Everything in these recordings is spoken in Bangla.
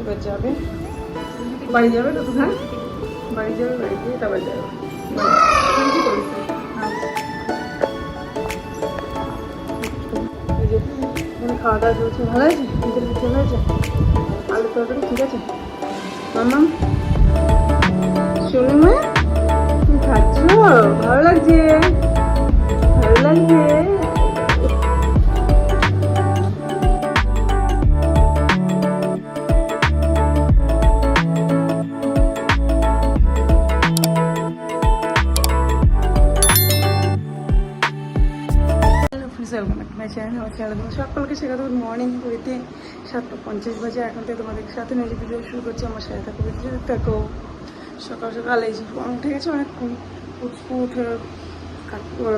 এবার যাবে। বাড়ি যাবে হ্যাঁ বাড়ি যাবে খাওয়া দাওয়া চলছে। ভালো আছে? কিছু হয়েছে আলু তরকারি ঠিক আছে? মামাম শোনো মা তুমি খাচ্ছ? ভালো লাগছে? ভালো লাগছে? শেখাতে গুড মর্নিং ঘড়িতে সাতটা পঞ্চাশ বাজে, এখন থেকে তোমাদের সাথে নিয়ে ভিডিও শুরু করছি, আমার সাথে থাকো ভিডিও থাকো। সকাল সকাল এই যে উঠে গেছে, অনেকক্ষণ উঠকু উঠে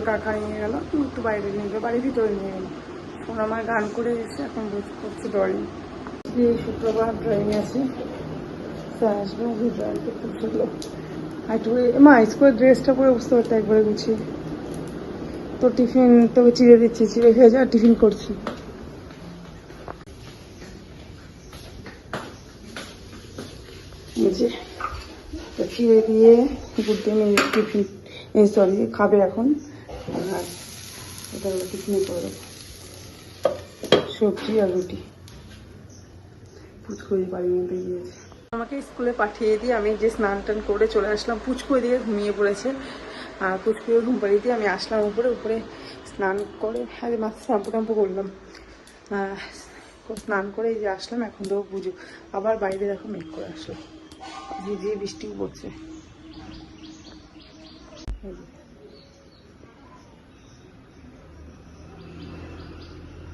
কাকা নিয়ে গেল একটু বাইরে নিয়ে গেলো, বাড়ির ভিতরে নিয়ে গেলো। ফোন আমার গান করে এসে এখন বোঝ করছে ড্রয়িং। যে শুক্রবার ড্রয়িং আছে স্যার ড্রয়িং করতে একটু মা স্কুলের ড্রেসটা পরে বুঝতে একবারে গুছিয়ে। তো টিফিন, তোকে চিড়ে দিচ্ছি, চিড়ে খেয়ে যা, টিফিন করছি এই যে চিড়ে দিয়ে গুড় মেয়ে টিফিন সরি, খাবে এখন। আর এটা হলো টিফিনে করে সবজি আর রুটি। পুচকুড়ি বাড়ির মধ্যে গিয়েছে। আমাকে স্কুলে পাঠিয়ে দিয়ে আমি যে স্নান টান করে চলে আসলাম পুচকু দিয়ে ঘুমিয়ে পড়েছে। আর পুচকুড়ি ঘুম পাড়িয়ে দিয়ে আমি আসলাম উপরে উপরে স্নান করে আগে মাথা শ্যাম্পু ট্যাম্পু করলাম। স্নান করে যে আসলাম, এখন তো পুজো। আবার বাইরে দেখো মেক করে আসলো। ঝিঝিয়ে বৃষ্টিও পড়ছে।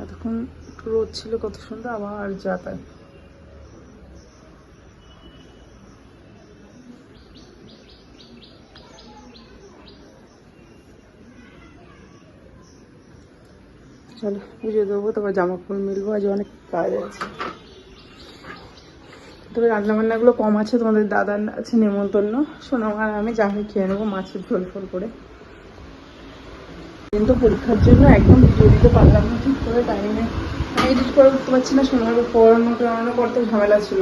এতক্ষণ রোদ ছিল, কত সুন্দর আবার যাতায়াত। চলো পুজো দেবো, তারপর জামা কাপড় মিলবো, আজ অনেক কাজ আছে। তবে রান্না বান্নাগুলো কম আছে, তোমাদের দাদার আছে নেমন্তন্ন। শোনো, আর আমি জানি খেয়ে নেব মাছের ঝোল ফোল করে। কিন্তু পরীক্ষার জন্য একদম ভিডিও দিতে পারলাম না, ঠিক করে টাইমে আমি এডিট করে উঠতে পারছি না আবার পড়ানো টড়ানো করতে ঝামেলা ছিল।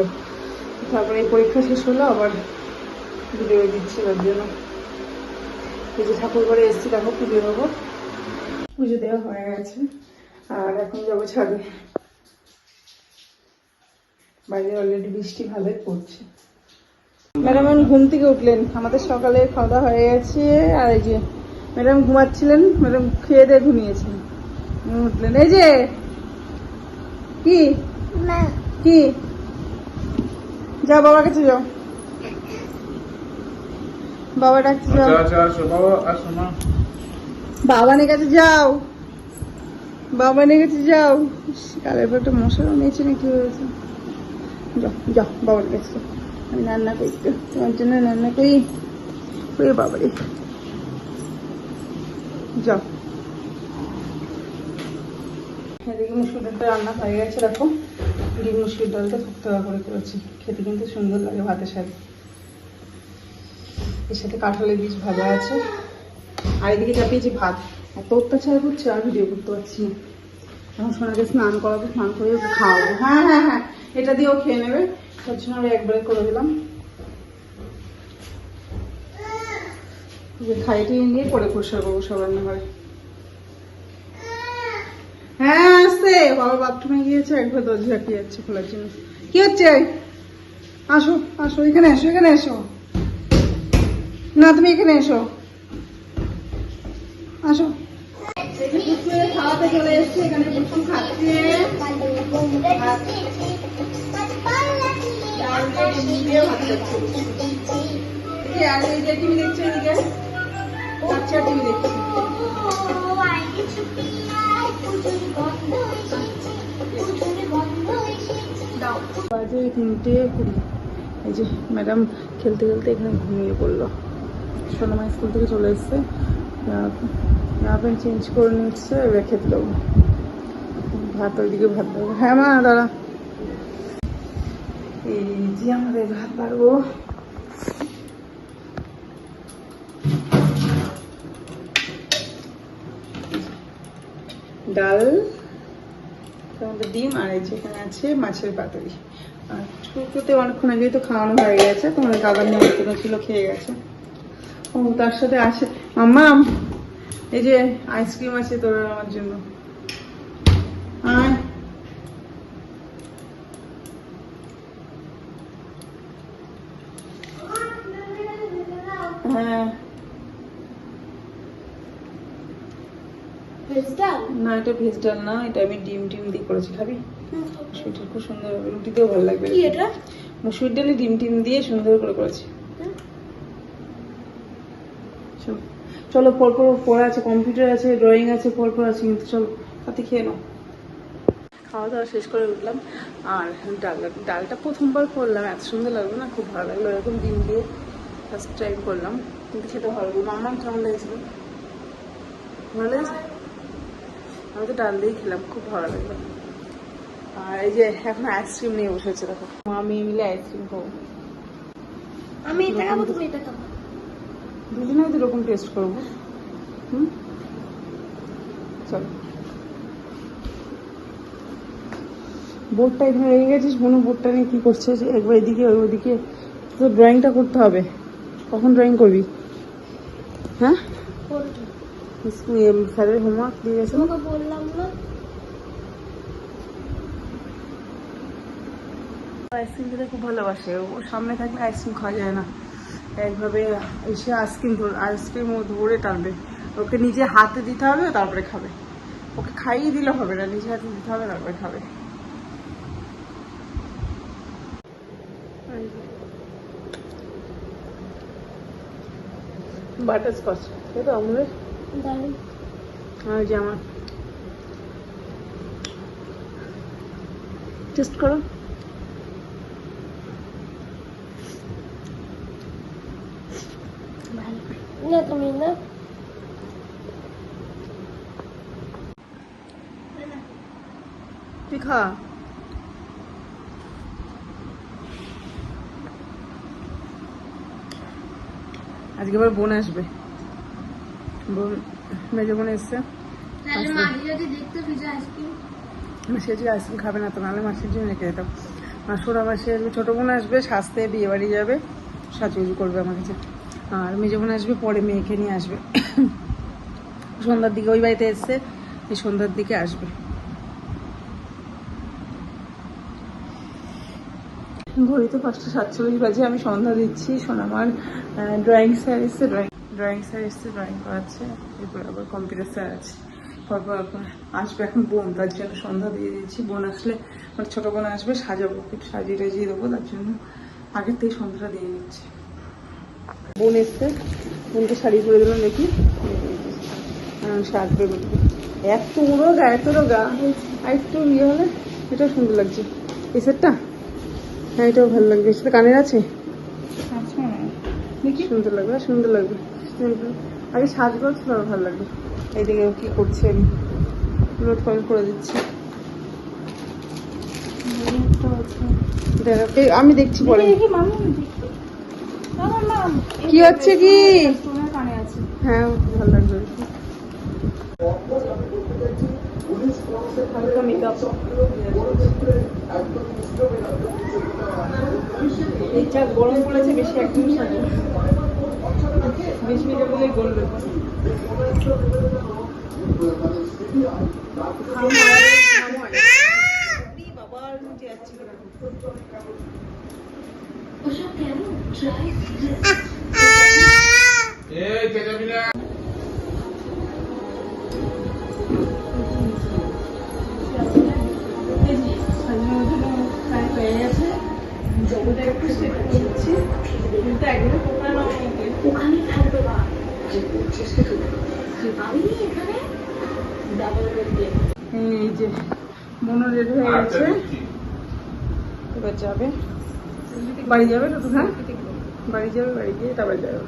তারপরে এই পরীক্ষা শেষ হলো, আবার ভিডিও দিচ্ছি তার জন্য। এই যে ঠাকুর করে এসেছি, দেখো, পুজো দেবো। পুজো দেওয়া হয়ে গেছে, আর এখন যাব ছাদে। বাইরে অলরেডি বৃষ্টি ভালোই পড়ছে। ম্যাডাম এখন ঘুম থেকে উঠলেন। আমাদের সকালে খাওয়া দাওয়া হয়ে গেছে আর এই যে ম্যাডাম ঘুমাচ্ছিলেন ম্যাডাম খেয়ে দিয়ে ঘুমিয়েছেন। উঠলেন। এই যে কি? কি? যাও বাবার কাছে যাও। বাবা ডাকছে যাও। আচ্ছা বাবা মা। বাবানের কাছে যাও। বাবানের কাছে যাও। কালের পর একটা মশারও নিয়েছে না কি হয়েছে? বাবার কাছে। তোমার জন্য বাবারে। রান্না হয়ে গেছে ডিম করে করেছি। খেতে কিন্তু সুন্দর লাগে ভাতের সাথে। এর সাথে কাঁঠালের বীজ ভাজা আছে। আর এদিকে চাপিয়েছি ভাত। এত অত্যাচার করছে, আর ভিডিও করতে পারছি না। এখন সোনাকে স্নান করাবো, স্নান করে খাওয়াবো। হ্যাঁ হ্যাঁ হ্যাঁ। এটা দিয়েও খেয়ে নেবে। তার জন্য একবারে করে দিলাম। যে খাইয়ে টিয়ে নিয়ে পরে পরিষ্কার করব সব রান্নাঘরে। হ্যাঁ আসছে বাবা বাথরুমে গিয়েছে একবার দরজা ঝাঁকিয়ে যাচ্ছে খোলার জন্য। কি হচ্ছে? আসো আসো এখানে এসো এখানে এসো। না তুমি এখানে এসো। আসো। খাওয়াতে চলে এসছি এখানে প্রথম খাচ্ছে। বাজে তিনটে কুড়ি। এই যে ম্যাডাম খেলতে খেলতে এখানে ঘুমিয়ে পড়ল। সোনামা স্কুল থেকে চলে এসছে। প্যান্ট চেঞ্জ করে নিচ্ছে খেতে দেবো ভাত ওইদিকে ভাত হ্যাঁ মা, দাঁড়া। এই যে আমাদের ভাত বাড়বো। ডাল তার ডিম, আর এই যে এখানে আছে মাছের পাতুরি। আর ছোটোতে অনেকক্ষণ আগেই তো খাওয়ানো হয়ে গেছে তোমার দাদার নিমন্ত্রণ ছিল, খেয়ে গেছে। ও, তার সাথে আছে মাম্মা, এই যে আইসক্রিম আছে তোর আমার জন্য আয় হ্যাঁ না এটা ভেজ ডাল না এটা আমি ডিম টিম দিয়ে করেছি খাবি? সেটা খুব সুন্দর রুটিতেও ভালো লাগবে। কি এটা? মুসুর ডালে ডিম টিম দিয়ে সুন্দর করে করেছি। চলো পরপর পড়া আছে কম্পিউটার আছে ড্রয়িং আছে পরপর আছে কিন্তু চলো তাতে খেয়ে নাও। খাওয়া দাওয়া শেষ করে উঠলাম আর ডাল ডালটা প্রথমবার করলাম এত সুন্দর লাগল না খুব ভালো লাগল এরকম ডিম দিয়ে ফার্স্ট টাইম করলাম কিন্তু খেতে ভালো লাগল মাম্মাম কেমন লেগেছিল। ভালো লেগেছে? আমি তো ডাল দিয়েই খেলাম খুব ভালো লাগল। আর এই যে এখন আইসক্রিম নিয়ে বসেছে দেখো। মা মেয়ে মিলে আইসক্রিম খাব। আমি এটা খাব তুমি এটা খাব। দুজনে দুরকম টেস্ট করব। হুম? চলো। বোর্ডটা এখানে রেখে গেছিস মনে বোর্ডটা নিয়ে কি করছে? একবার এদিকে ওই ওদিকে। তো ড্রয়িংটা করতে হবে। কখন ড্রয়িং করবি? হ্যাঁ? স্যারের হোমওয়ার্ক দিয়ে গেছে। তোমাকে বললাম না। আইসক্রিম খেতে খুব ভালোবাসে। ও সামনে থাকলে আইসক্রিম খাওয়া যায় না। একভাবে এসে আইসক্রিম ধর আইসক্রিম ও ধরে টানবে। ওকে নিজে হাতে দিতে হবে তারপরে খাবে। ওকে খাইয়ে দিলে হবে না নিজে হাতে দিতে হবে তারপরে খাবে। বাটার স্কচ এটা আমলের দারুণ আর যে আমার টেস্ট করো ভালো না তুমি না তুই খা আজকে আবার বোন আসবে বোন মেজো বোন এসছে দেখতে আইসক্রিম। খাবে না তো নাহলে মাসির জন্য রেখে যেতাম মাসুরা মাসি আসবে ছোটো বোন আসবে সাজতে বিয়ে বাড়ি যাবে সাজুগুজু করবে আমার কাছে। আর মেজো বোন আসবে পরে মেয়েকে নিয়ে আসবে। সন্ধ্যার দিকে ওই বাড়িতে এসছে এই সন্ধ্যার দিকে আসবে। ঘড়িতে পাঁচটা সাতচল্লিশ বাজে আমি সন্ধ্যা দিচ্ছি সোনামার ড্রয়িং স্যার এসছে ড্রয়িং ড্রয়িং স্যার এসছে ড্রয়িং করাচ্ছে এরপর আবার কম্পিউটার স্যার আছে। পরপর আসবে এখন বোন তার জন্য সন্ধ্যা দিয়ে দিয়েছি। বোন আসলে মানে ছোটো বোন আসবে সাজাবো একটু সাজিয়ে টাজিয়ে দেবো তার জন্য আগের থেকে সন্ধ্যাটা দিয়ে নিচ্ছি বোন এসছে বোনকে শাড়ি পরে দিলাম দেখি। সাজবে বলবে এত রোগা এত রোগা। আর একটু ইয়ে হলে এটাও সুন্দর লাগছে। এই সেটটা হ্যাঁ এটাও ভালো লাগবে। সেটা কানের আছে। সুন্দর লাগবে সুন্দর লাগবে। আগে সাজগো তারপর ভালো লাগবে। এইদিকে কি করছে আমি নোট ফোন করে দিচ্ছি। এই আমি দেখছি পরে। কি হচ্ছে কি? হ্যাঁ ভালো লাগবে। হালকা মেকআপ এইটা গরম পড়েছে বেশি একদম সাজে বাবার মধ্যে যাচ্ছে ওসব কেমন এই যে মনো রেডি হয়ে গেছে। এবার যাবে। বাড়ি যাবে তো হ্যাঁ বাড়ি যাবে বাড়ি গিয়ে তারপরে যাবে।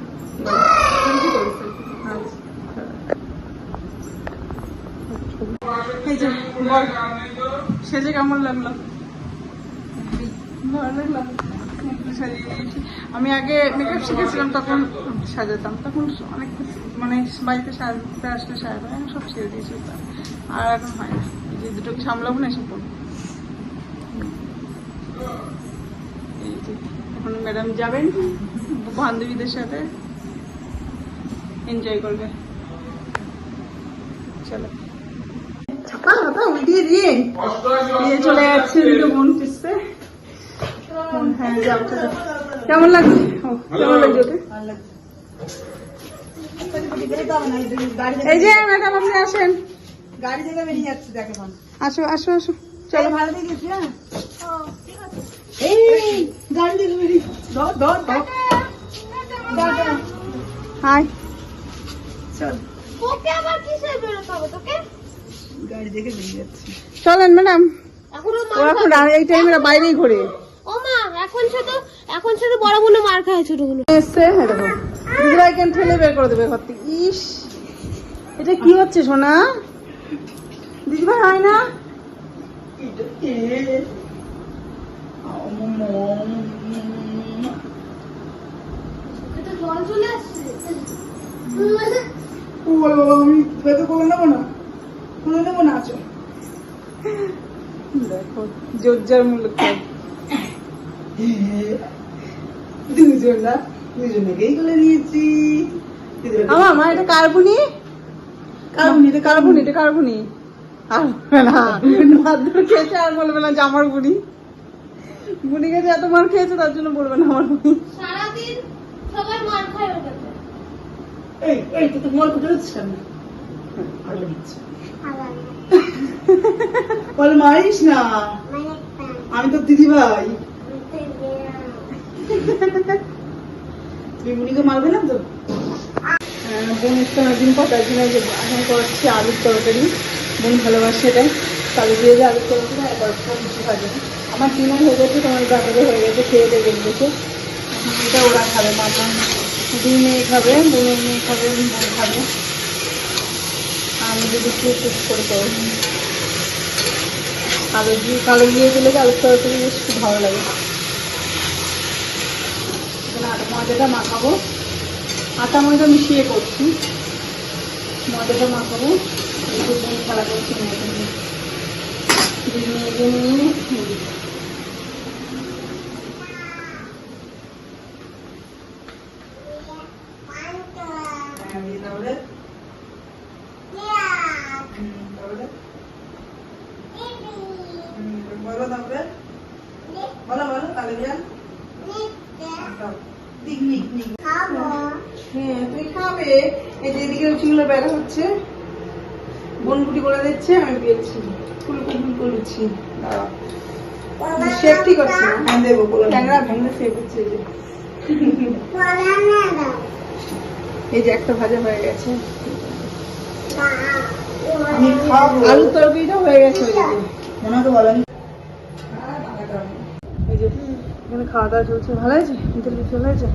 আচ্ছা। এই যে বল। সেজে কেমন লাগল? ভালো লাগল। আমি আগে মেকআপ শিখেছিলাম তখন সাজাতাম। তখন অনেক মানে বাড়িতে সাজতে আসলে সাজাতাম এখন সব ছেড়ে দিয়েছি আর এখন হয় না। যে দুটোকে সামলাবো না এসব এখন ম্যাডাম যাবেন, বান্ধবীদের সাথে। এনজয় করবে। চলো। দিয়ে। চলে যাচ্ছে দুটো হ্যাঁ কেমন লাগছে? কেমন লাগছে ওকে এই যে ম্যাডাম আপনি আসেন। গাড়ি থেকে বেরিয়ে যাচ্ছে দেখে আসো আসো আসো। চলো। ভালো দিয়ে গেছি হ্যাঁ? এই গাড়ি থেকে বেরিয়ে ধর ধর ধর। হাই। চল। তোকে আবার কিসের বেরোতে হবে তোকে? গাড়ি থেকে বেরিয়ে যাচ্ছে। চলেন ম্যাডাম। এখনও ও এখন রা- এই টাইমে বাইরেই ঘোরে। ও মা এখন শুধু এখন শুধু বড় বোনে মার খায় ছোটগুলো এসছে হ্যাঁ দেখো দিদিভাই কেন ঠেলে বের করে দেবে ঘর থেকে ইস এটা কি হচ্ছে সোনা? দিদিভাই হয় না? আমি বেতে করে নেব নেব আছো দেখো জোরজার মূল্য দুজন না দুজনেকেই করে নিয়েছি। আমার মা এটা কার্বুনি? কার্বুনি এটা কার্বুনি এটা কার্বুনি। আর না ভাত খেয়েছে আর বলবে না যে আমার বুড়ি বুড়ি গেছে এত মার খেয়েছে তার জন্য বলবে না আমার বুড়ি সারাদিন সবাই মার খায় ওর কাছে। এই এই তো তোমার কোথায় হচ্ছে কেন? ভালো দিচ্ছে বল মারিস না। আমি তো দিদি ভাই তুমি মারবে না তো? আহ, বোন একটু অনেকদিন পর তার জন্য যে এখন করছি আলুর তরকারি। বোন ভালোবাসে এটা কালু দিয়ে যে আলুর তরকারি আর গল্প কিছু ভাজে আমার ডিনার হয়ে গেছে তোমার দাদাদের হয়ে গেছে খেয়ে দিয়ে গেছে। এটা ওরা খাবে মামা দুই মেয়ে খাবে বোনের মেয়ে খাবে বোন খাবে। আমি যদি একটু একটু করে করব কালো দিয়ে কালো দিয়ে দিলে আলুর তরকারি বেশ ভালো লাগে। ময়দাটা মাখাবো। আটা ময়দা মিশিয়ে করছি। ময়দাটা মাখাবো। একটু খেলা করছি নিয়ে। বলো তাহলে। বলো বলো তাহলে যান হ্যাঁ তুই খাবে। এই যে এদিকে রুচিগুলো বেড়া হচ্ছে বোন করে দিচ্ছে আমি পেয়েছি ফুল করছি হ্যাঁ দেবো ট্যাংরা ভেঙে হচ্ছে যে এই যে একটা ভাজা হয়ে গেছে আমি তরকারিটা হয়ে গেছে ওইদিকে ওনাকে বলেন। এই যে এখানে খাওয়া দাওয়া চলছে। ভালো আছে ইন্টারভিউ চলে হয়েছে?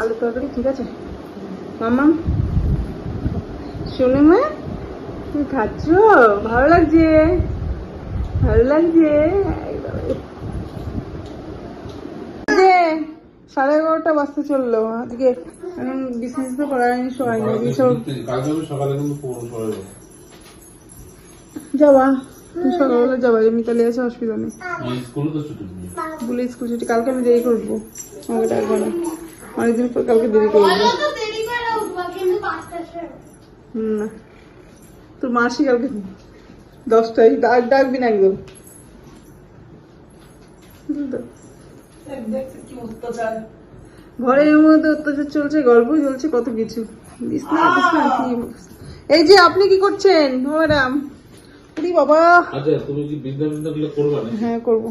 আলুর তরকারি ঠিক আছে? মাম্মা শোনে মা তুমি খাচ্ছ? ভালো লাগছে? ভালো লাগছে? সাড়ে এগারোটা বাজতে চলল। আজকে এখন বিজনেস তো করার সময় নেই সব কালকে আমি সকালে কিন্তু পৌঁছ পড়ে যাব। তুমি সকালবেলা যাবা মিতালি আছে নেই। বলে স্কুল ছুটি কালকে আমি দেরি করব। আমাকে ডাকবো না। অনেকদিন পর কালকে দেরি করব। তো দেরি করে উঠবা কিন্তু পাঁচটার সময় হুম, না। তোর মাসি কালকে দশটায় ডাক ডাকবি না একদম। ঘরের মধ্যে অত্যাচার চলছে গল্প চলছে কত কিছু। এই যে আপনি কি করছেন? ও ম্যাডাম। উরি বাবা? আচ্ছা তুমি কি বিদ্যা বিদ্যা গুলো করবা না হ্যাঁ করব।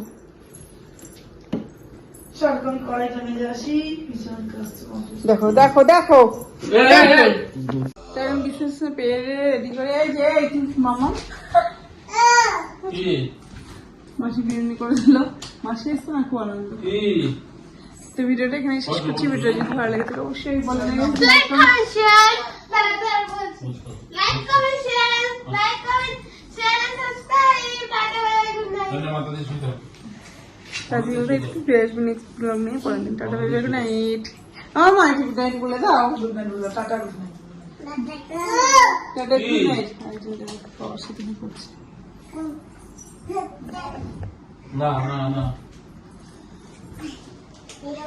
দেখো দেখো দেখো। তাই আমি বিশেষ পেয়ে রেডি করে এই যে মামা। মাসি বিরিয়ানি করে দিল। মাসি এসছে না খুব আনন্দ। তো ভিডিওটা এখানে শেষ করছি। ভিডিও যদি ভালো লাগে তাহলে অবশ্যই বলে ওদের একটু ফিরে আসবে নেক্সট ব্লগ নিয়ে পরের দিন টাটা গুড নাইট আমার মা গুড নাইট বলে দাও টাটা গুড নাইট টাটা। গুড নাইট বাবার সাথে কি করছে? না না না। এটা